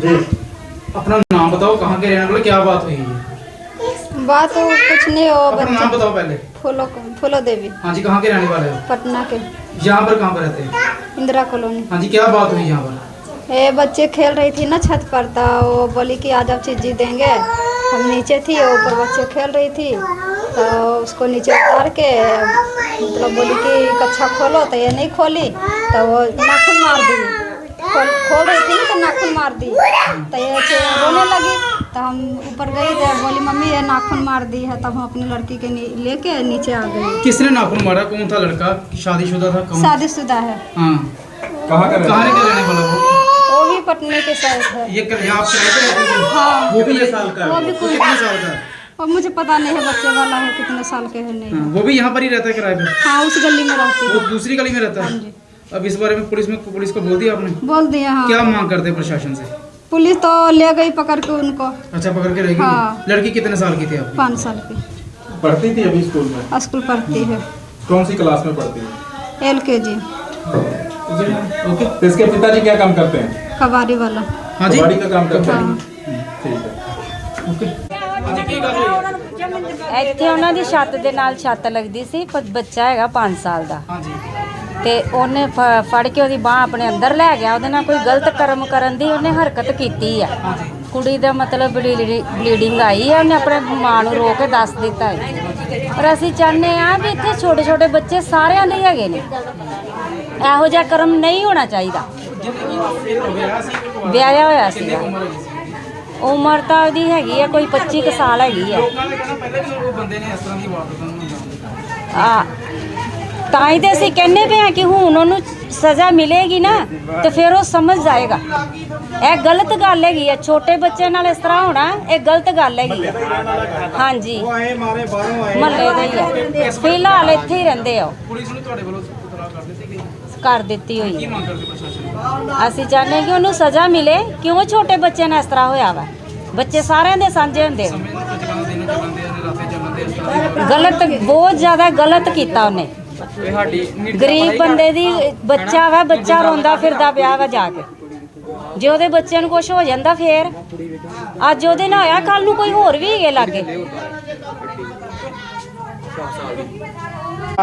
अपना नाम बताओ कहाँ के रहने वाले क्या बात हुई? है बात तो कुछ नहीं हो अपना नाम बताओ पहले। फूलो फूलो देवी। हाँ जी कहाँ के रहने वाले हो? पटना के। यहाँ पर कहाँ पर रहते हैं? इंदिरा कॉलोनी। हाँ जी क्या बात हुई यहाँ पर? ये बच्चे खेल रही थी ना छत पर तो वो बोली कि आज आप चीज़ देंगे हम नीचे थी ऊपर बच्चे खेल रही थी तो उसको नीचे उतार के मतलब बोली कि कच्छा खोलो तो ये नहीं खोली तो वो नाखून मार दी। खोल रही थी तो नाखून मार दी। तो ये रोने लगी तो हम ऊपर गई तो बोली मम्मी ये नाखून मार दी है। तब हम अपनी लड़की के नी- लेके नीचे आ गए। किसने नाखून मारा? कौन था लड़का? शादीशुदा था? कौन? शादीशुदा है। हाँ। कहाँ का रहने वाला? वो? वो भी पटने के साइड है। ये कर आप किराए पे रहते थे हाँ। वो भी साल का वो भी कितने साल का और मुझे पता नहीं है बच्चे वाला है कितने साल के है नहीं। हाँ, वो भी यहाँ पर ही रहता है किराए पे? हाँ उस गली में रहती वो दूसरी गली में रहता हाँ? है अब इस बारे में पुलिस में पुलिस को बोल दिया आपने बोल दिए हाँ क्या मांग करते हैं प्रशासन से पुलिस तो ले गई पकड़ के उनको अच्छा पकड़ के रहेगी हाँ। लड़की कितने साल की थी आपकी पाँच साल की पढ़ती थी अभी स्कूल में स्कूल पढ़ती है कौन सी क्लास में पढ़ती है एल के जी ओके तो इसके पिताजी क्या काम करते हैं कबाड़ी वाला हाँ जी कबाड़ी का काम करते हाँ हैं ठीक है ओके हाँ जी की गल हुई ਇੱਥੇ ਉਹਨਾਂ ਦੀ ਛੱਤ ਦੇ ਨਾਲ ਛੱਤ ਲੱਗਦੀ ਸੀ ਪਰ ਬੱਚਾ ਹੈਗਾ 5 ਸਾਲ ਦਾ हाँ जी ਤੇ ਉਹਨੇ ਫ- ਫੜ ਕੇ ਉਹਦੀ ਬਾਹ ਆਪਣੇ ਅੰਦਰ ਲੈ ਗਿਆ। ਉਹਦੇ ਨਾਲ ਕੋਈ ਗਲਤ ਕਰਮ ਕਰਨ ਦੀ ਉਹਨੇ ਹਰਕਤ ਕੀਤੀ ਆ। ਕੁੜੀ ਦਾ ਮਤਲਬ ਬਲੀਡਿੰਗ ਆਈ ਹੈ ਉਹਨੇ ਆਪਣੇ ਮਾਂ ਨੂੰ ਰੋ ਕੇ ਦੱਸ ਦਿੱਤਾ ਹੈ। ਪਰ ਅਸੀਂ ਚਾਹੁੰਦੇ ਆ ਵੀ ਇੱਥੇ ਛੋਟੇ ਛੋਟੇ ਬੱਚੇ ਸਾਰਿਆਂ ਦੇ ਹੀ ਹੈਗੇ ਨੇ। ਇਹੋ ਜਿਹਾ ਕਰਮ ਨਹੀਂ ਹੋਣਾ ਚਾਹੀਦਾ। ਵਿਆਹਿਆ ਹੋਇਆ ਸੀ। ਉਮਰ ਹੈਗੀ ਸੀ? ਉਮਰ ਤਾਂ ਉਹਦੀ ਹੈਗੀ ਆ ਕੋਈ 25 ਕੁ ਸਾਲ ਹੈਗੀ ਆ। ਲੋਕਾਂ ਨੇ ਕਹਿਣਾ ਪਹਿਲੇ ਵੀ ਉਹ ਬੰਦੇ ਨੇ ਇਸ ਤਰ੍ਹਾਂ ਦੀ ਵਾਰਦਾਤਾਂ ਨੂੰ ਅੰਜਾਮ ਦਿੱਤਾ। ਆ ਤਾਂ ਹੀ ਤੇ ਅਸੀਂ ਕਹਿੰਦੇ ਪਏ ਆ ਕਿ ਹੁਣ ਉਹਨੂੰ ਸਜ਼ਾ ਮਿਲੇਗੀ ਨਾ ਤੇ ਫਿਰ ਉਹ ਸਮਝ ਜਾਏਗਾ। ਇਹ ਗਲਤ ਗੱਲ ਹੈਗੀ ਆ ਛੋਟੇ ਬੱਚੇ ਨਾਲ ਇਸ ਤਰ੍ਹਾਂ ਹੋਣਾ ਇਹ ਗਲਤ ਗੱਲ ਹੈਗੀ ਆ। ਹਾਂਜੀ। ਆਏ ਮਾਰੇ ਬਾਹਰੋਂ ਆਏ। ਮਹੱਲੇ ਦੇ ਹੀ ਆ। ਫਿਲਹਾਲ ਇੱਥੇ ਹੀ ਰਹਿੰਦੇ ਆ ਉਹ। ਪੁਲਿਸ ਨੂੰ ਤੁਹਾਡੇ ਵੱਲੋਂ ਇਤਲਾਹ ਕਰ ਦਿੱਤੀ ਗਈ? ਕਰ ਦਿੱਤੀ ਹੋਈ ਕੀ ਹੈ। ਮੰਗ ਕਰਦੇ ਪ੍ਰਸ਼ਾਸਨ ਨੂੰ? ਅਸੀਂ ਚਾਹੁੰਦੇ ਹਾਂ ਕਿ ਉਹਨੂੰ ਸਜ਼ਾ ਮਿਲੇ। ਕਿਉਂ ਛੋਟੇ ਬੱਚੇ ਨਾਲ ਇਸ ਤਰ੍ਹਾਂ ਹੋਇਆ ਵਾ? ਬੱਚੇ ਸਾਰਿਆਂ ਦੇ ਸਾਂਝੇ ਹੁੰਦੇ ਆ। ਸਮੇਂ ਨੇ ਰਾਤੇ ਇਸ ਤਰ੍ਹਾਂ ਗਲਤ ਬਹੁਤ ਜ਼ਿਆਦਾ ਗਲਤ ਕੀਤਾ ਉਹਨੇ। ਇਹ ਸਾਡੀ ਗਰੀਬ ਬੰਦੇ ਦੀ ਬੱਚਾ ਵਾ ਬੱਚਾ ਰੋਂਦਾ ਫਿਰਦਾ ਪਿਆ ਵਾ ਜਾ ਕੇ। ਜੇ ਉਹਦੇ ਬੱਚਿਆਂ ਨੂੰ ਕੁਝ ਹੋ ਜਾਂਦਾ ਫੇਰ ਅੱਜ ਉਹਦੇ ਨਾਲ ਹੋਇਆ ਕੱਲ ਨੂੰ ਕੋਈ ਹੋਰ ਵੀ ਹੈਗੇ ਲਾਗੇ।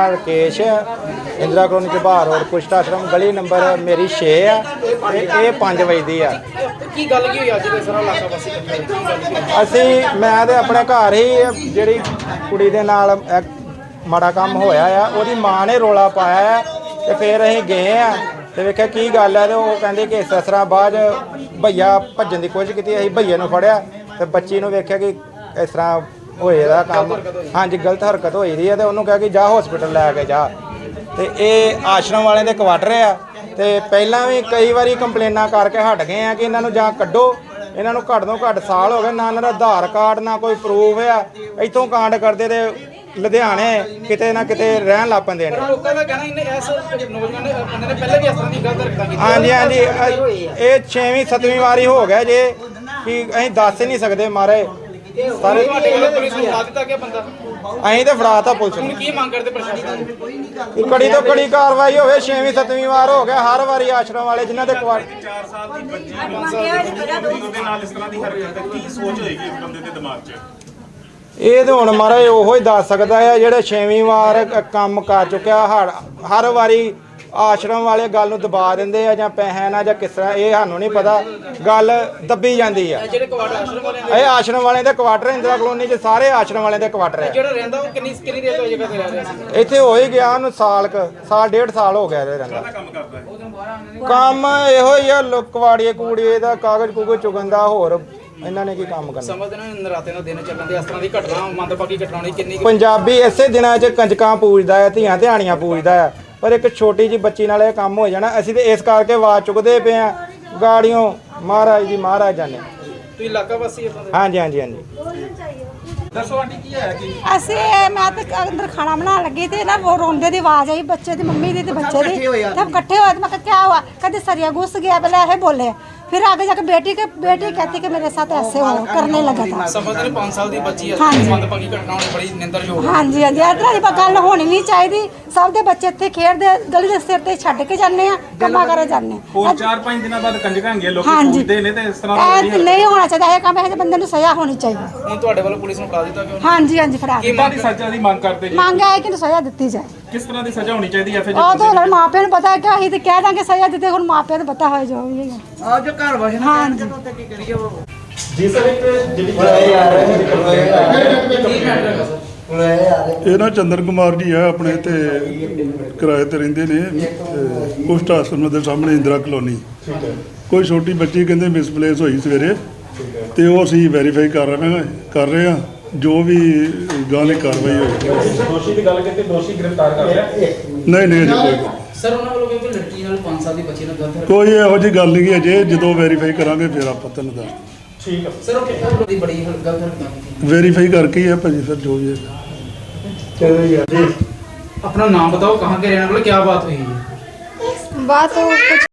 ਰਕੇਸ਼ ਇੰਦਰਾ ਕਲੋਨੀ ਦੇ ਬਾਹਰ ਰੋਡ ਪੁਸ਼ਟ ਆਸ਼ਰਮ ਗਲੀ ਨੰਬਰ ਮੇਰੀ 6 ਆ ਤੇ ਇਹ 5 ਵਜੇ ਦੀ ਆ। ਕੀ ਗੱਲ ਕੀ ਹੋਈ ਅੱਜ ਦੇ ਸਾਰਾ ਇਲਾਕਾ ਵਾਸੀ? ਅਸੀਂ ਮੈਂ ਤੇ ਆਪਣੇ ਘਰ ਹੀ ਜਿਹੜੀ ਕੁੜੀ ਦੇ ਨਾਲ ਮਾੜਾ ਕੰਮ ਹੋਇਆ ਆ ਉਹਦੀ ਮਾਂ ਨੇ ਰੋਲਾ ਪਾਇਆ ਆ ਤੇ ਫਿਰ ਅਸੀਂ ਗਏ ਆ ਤੇ ਵੇਖਿਆ ਕੀ ਗੱਲ ਹੈ ਤੇ ਉਹ ਕਹਿੰਦੇ ਕਿ ਇਸ ਤਰ੍ਹਾਂ ਬਾਅਦ ਭਈਆ ਭੱਜਣ ਦੀ ਕੋਸ਼ਿਸ਼ ਕੀਤੀ ਅਸੀਂ ਭਈਏ ਨੂੰ ਫੜਿਆ ਤੇ ਬੱਚੀ ਨੂੰ ਵੇਖਿਆ ਕਿ ਇਸ ਤਰ੍ਹਾਂ ਹੋਏ ਦਾ ਕੰਮ। ਹਾਂਜੀ ਗਲਤ ਹਰਕਤ ਹੋਈ ਦੀ ਹੈ ਤੇ ਉਹਨੂੰ ਕਿਹਾ ਕਿ ਜਾ ਹਸਪੀਟਲ ਲੈ ਕੇ ਜਾ। ਤੇ ਇਹ ਆਸ਼ਰਮ ਵਾਲਿਆਂ ਦੇ ਕੁਆਟਰ ਆ ਤੇ ਪਹਿਲਾਂ ਵੀ ਕਈ ਵਾਰੀ ਕੰਪਲੇਨਾਂ ਕਰਕੇ ਹਟ ਗਏ ਆ ਕਿ ਇਹਨਾਂ ਨੂੰ ਜਾਂ ਕੱਢੋ ਇਹਨਾਂ ਨੂੰ ਘੱਟ ਤੋਂ ਘੱਟ ਸਾਲ ਹੋ ਗਏ ਨਾ ਇਹਨਾਂ ਦਾ ਆਧਾਰ ਕਾਰਡ ਨਾ ਕੋਈ ਪ੍ਰੂਫ ਆ। ਇੱਥੋਂ ਕਾਂਡ ਕਰਦੇ ਤੇ ਲੁਧਿਆਣੇ ਕਿਤੇ ਨਾ ਕਿਤੇ ਰਹਿਣ ਲੱਗ ਪੈਂਦੇ ਨੇ। ਲੋਕਾਂ ਦਾ ਕਹਿਣਾ ਇਹਨੇ ਇਸ ਨੌਜਵਾਨ ਨੇ ਬੰਦੇ ਨੇ ਪਹਿਲੇ ਵੀ ਇਸ ਤਰ੍ਹਾਂ ਦੀ ਗਲਤ ਹਰਕਤਾਂ ਕੀਤੀਆਂ। ਹਾਂਜੀ ਹਾਂਜੀ ਇਹ 6ਵੀਂ 7ਵੀਂ ਵਾਰੀ ਹੋ ਗਿਆ ਜੇ ਕਿ ਅਸੀਂ ਦੱਸ ਨਹੀਂ ਸਕਦੇ ਮਾਰੇ। ਸਾਰੇ ਤੁਹਾਡੇ ਵੱਲੋਂ ਪੁਲਿਸ ਨੂੰ ਲਾ ਦਿੱਤਾ ਗਿਆ ਬੰਦਾ। ਅਸੀਂ ਤੇ ਫੜਾਤਾ ਪੁਲਿਸ ਨੂੰ। ਕੀ ਮੰਗ ਕਰਦੇ ਪ੍ਰਸ਼ਾਸਨ ਨੂੰ ਕੜੀ ਤੋਂ ਕੜੀ ਕਾਰਵਾਈ ਹੋਵੇ 6ਵੀਂ 7ਵੀਂ ਵਾਰ ਹੋ ਗਿਆ ਹਰ ਵਾਰੀ ਆਸ਼ਰਮ ਵਾਲੇ ਜਿਨ੍ਹਾਂ ਦੇ ਕੁਆਟਰ ਉਹਦੇ ਨਾਲ ਇਸ ਤਰ੍ਹਾਂ ਦੀ ਹਰਕਤ ਕੀ ਸੋਚ ਹੋਏਗੀ ਬੰਦੇ ਦੇ ਦਿਮਾਗ 'ਚ? ਇਹ ਤਾਂ ਹੁਣ ਮਹਾਰਾਜ ਉਹੋ ਹੀ ਦੱਸ ਸਕਦਾ ਹੈ ਜਿਹੜੇ ਛੇਵੀਂ ਵਾਰ ਕ- ਕੰਮ ਕਰ ਚੁੱਕਿਆ ਹਰ ਹਰ ਵਾਰੀ ਆਸ਼ਰਮ ਵਾਲੇ ਗੱਲ ਨੂੰ ਦਬਾ ਦਿੰਦੇ ਆ ਜਾਂ ਪੈਸਿਆਂ ਨਾਲ ਜਾਂ ਕਿਸ ਤਰ੍ਹਾਂ ਇਹ ਸਾਨੂੰ ਨਹੀਂ ਪਤਾ। ਗੱਲ ਦੱਬੀ ਜਾਂਦੀ ਆ। ਜਿਹੜੇ ਕੁਆਟਰ ਆਸ਼ਰਮ ਵਾਲੇ ਨੇ ਇਹ ਆਸ਼ਰਮ ਵਾਲਿਆਂ ਦੇ ਕੁਆਟਰ ਇੰਦਰਾ ਕਲੋਨੀ 'ਚ ਸਾਰੇ ਆਸ਼ਰਮ ਵਾਲਿਆਂ ਦੇ ਕੁਆਟਰ ਹੈ ਜਿਹੜਾ ਰਹਿੰਦਾ ਉਹ ਕਿੰਨੀ ਕਿੰਨੀ ਦੇਰ ਤੋਂ ਜਗ੍ਹਾ ਤੇ ਰਹਿ ਰਿਹਾ ਸੀ? ਇੱਥੇ ਹੋ ਹੀ ਗਿਆ ਉਹਨੂੰ ਸਾਲ ਕ ਸਾਲ ਡੇਢ ਸਾਲ ਹੋ ਗਿਆ ਇਹਦੇ ਰਹਿੰਦਾ। ਕੰਮ ਕਰਦਾ ਹੈ ਕੰਮ ਇਹੋ ਹੀ ਆ ਲੁ- ਕਵਾੜੀਏ ਕੂੜੀਏ ਦਾ ਕਾਗਜ਼ ਕੂਗਜ਼ ਚੁਗਣ ਦਾ ਹੋਰ ਇਹਨਾਂ ਨੇ ਕੀ ਕੰਮ ਕਰਨਾ? ਸਮਝਦੇ ਨੇ ਨਰਾਤੇ ਦਾ ਦਿਨ ਚੱਲਣ ਦੇ ਇਸ ਤਰ੍ਹਾਂ ਦੀ ਘਟਨਾ ਮੰਦਭਾਗੀ ਘਟਨਾ ਹੋਣੀ ਕਿੰਨੀ ਕੁ- ਪੰਜਾਬੀ ਇਸੇ ਦਿਨਾਂ 'ਚ ਕੰਜਕਾਂ ਪੂਜਦਾ ਹੈ ਧੀਆਂ ਧਿਆਣੀਆਂ ਪੂਜਦਾ ਹੈ। ਪਰ ਇੱਕ ਛੋਟੀ ਜੀ ਬੱਚੀ ਨਾਲ ਇਹ ਕੰਮ ਹੋ ਜਾਣਾ ਅਸੀਂ ਤੇ ਇਸ ਕਰਕੇ ਆਵਾਜ਼ ਚੁੱਕਦੇ ਪਏ ਆ ਗਾੜੀਆਂ ਮਹਾਰਾਜ ਜੀ ਮਹਾਰਾਜ ਜਾਨੇ ਤੁਸੀਂ ਇਲਾਕਾ ਵਾਸੀ ਇਦਾਂ ਦੇ ਹਾਂਜੀ ਹਾਂਜੀ ਹਾਂਜੀ। ਦੱਸੋ ਆਂਟੀ ਕੀ ਹੈ ਕੀ? ਅਸੀਂ ਇਹ ਮੈਂ ਤੇ ਅੰਦਰ ਖਾਣਾ ਬਣਾਉਣ ਲੱਗੀ ਤੇ ਨਾ ਉਹ ਰੋਂਦੇ ਦੀ ਆਵਾਜ਼ ਆਈ ਬੱਚੇ ਦੀ ਮੰਮੀ ਦੀ ਤੇ ਬੱਚੇ ਦੀ। ਸਭ ਇਕੱਠੇ ਹੋਏ ਤੇ ਮੈਂ ਕਿਹਾ ਕੀ ਹੁਆ ਕਦੇ ਸਰੀਆ ਘੁਸ ਗਿਆ ਪਹਿਲਾਂ ਇਹ ਬੋਲੇ। फिर आगे जाके बेटी के बेटी कहती कि मेरे साथ ऐसे हो करने लगा था ਸਮਝਦੇ ਨੇ 5 ਸਾਲ ਦੀ ਬੱਚੀ ਹੈ ਹਾਂਜੀ। ਮੰਦਭਾਗੀ ਘਟਨਾ ਹੋਣੀ ਬੜੀ ਨਿੰਦਰਯੋਗ ਹੈ ਹਾਂਜੀ ਹਾਂਜੀ ਇਸ ਤਰ੍ਹਾਂ ਦੀ ਬ- ਗੱਲ ਹੋਣੀ ਨਹੀਂ ਚਾਹੀਦੀ ਸਭ ਦੇ ਬੱਚੇ ਇੱਥੇ ਖੇਡਦੇ ਗਲੀ ਦੇ ਸਿਰ ਤੇ ਛੱਡ ਕੇ ਜਾਂਦੇ ਆ ਕੰਮਾਂ ਕਰੇ ਜਾਂਦੇ ਹੋਰ 4-5 ਦਿਨਾਂ ਬਾਅਦ ਕੰਜਕਾਂ ਹੈਗੀਆਂ ਲੋਕੀ ਹਾਂਜੀ। ਪੁੱਛਦੇ ਨੇ ਤੇ ਇਸ ਤਰ੍ਹਾਂ ਦਾ ਇਹ ਨਹੀਂ ਹੋਣਾ ਚਾਹੀਦਾ ਇਹ ਕੰਮ ਇਹ ਜਿਹੇ ਬੰਦੇ ਨੂੰ ਸਜ਼ਾ ਹੋਣੀ ਚਾਹੀਦੀ। ਹੁਣ ਤੁਹਾਡੇ ਵੱਲੋਂ ਪੁਲਿਸ ਨੂੰ ਫੜਾ ਦਿੱਤਾ ਗਿਆ? ਹਾਂਜੀ ਹਾਂਜੀ ਫੜਾ ਕੀ ਦਿਓ। ਮੰਗ ਦੀ ਸਜ਼ਾ ਦੀ ਮੰਗ ਕਰਦੇ ਜੀ? ਮੰਗ ਹੈ ਕਿ ਇਹਨੂੰ ਸਜ਼ਾ ਦਿੱਤੀ ਜਾਏ। ਕਿਸ ਤਰ੍ਹਾਂ ਦੀ ਸਜ਼ਾ ਹੋਣੀ ਚਾਹੀਦੀ ਹੈ ਫਿਰ ਉਹ ਤਾਂ ਹੁਣ ਮਾਪਿਆਂ ਨੂੰ ਪਤਾ ਹੈ ਕਿ ਅਸੀਂ ਤੇ ਕਹਿ ਦਾਂਗੇ ਸਜ਼ਾ ਦਿੱਤੇ ਹੁਣ ਮਾਪਿਆਂ ਨੂੰ ਪਤਾ ਹੋਏ ਜੋ ਵੀ ਹੈ ਆ ਜੋ ਘਰ ਵਸਣਾ ਹਾਂਜੀ। ਕੀ ਕਰੀਏ ਉਹ। ਜੀ ਸਰ ਇੱਕ ਜਿਹੜੀ ਕੀ ਮੈਟਰ ਹੈ? ਸਰ ਇਹ ਨਾ ਚੰਦਰ ਕੁਮਾਰ ਜੀ ਆ ਆਪਣੇ ਤੇ ਕਿਰਾਏ ਤੇ ਰਹਿੰਦੇ ਨੇ ਤੇ ਕੁਸ਼ਟ ਆਸ਼ਰਮ ਦੇ ਸਾਹਮਣੇ ਇੰਦਰਾ ਕਲੋਨੀ। ਕੋਈ ਛੋਟੀ ਬੱਚੀ ਕਹਿੰਦੇ ਮਿਸਪਲੇਸ ਹੋਈ ਸਵੇਰੇ ਤੇ ਉਹ ਅਸੀਂ ਵੈਰੀਫਾਈ ਕਰ ਰਹੇ ਹਾਂ ਕਰ ਰਹੇ ਹਾਂ। ਜੋ ਵੀ ਗਾਲੀ ਕਾਰਵਾਈ ਹੋਈ। ਦੋਸ਼ੀ ਦੀ ਗੱਲ ਕੀਤੀ ਦੋਸ਼ੀ ਗ੍ਰਿਫਤਾਰ ਕਰ ਲਿਆ। ਨਹੀਂ ਨਹੀਂ ਅਜੇ ਕੋਈ। ਸਰ ਉਹਨਾਂ ਵੱਲੋਂ ਕਿਉਂਕਿ ਲੜਕੀ ਨਾਲ 5 ਸਾਲ ਦੀ ਬੱਚੀ ਨਾਲ ਗਲਤ ਕੋਈ ਇਹੋ ਜੀ ਗੱਲ ਨਹੀਂ ਅਜੇ। ਜਦੋਂ ਵੈਰੀਫਾਈ ਕਰਾਂਗੇ ਫਿਰ ਆਪਾਂ ਤੁਹਾਨੂੰ ਦੱਸ ਠੀਕ ਹੈ। ਸਰ ਉਹ ਦੀ ਬੜੀ ਗਲਤ ਹਰਕਤ ਕੀਤੀ? ਵੈਰੀਫਾਈ ਕਰਕੇ ਹੀ ਆ ਭਾਜੀ ਫਿਰ ਜੋ ਵੀ ਹੈ। अपना नाम बताओ कहाँ के रहने वाले क्या बात हुई है बात तो कुछ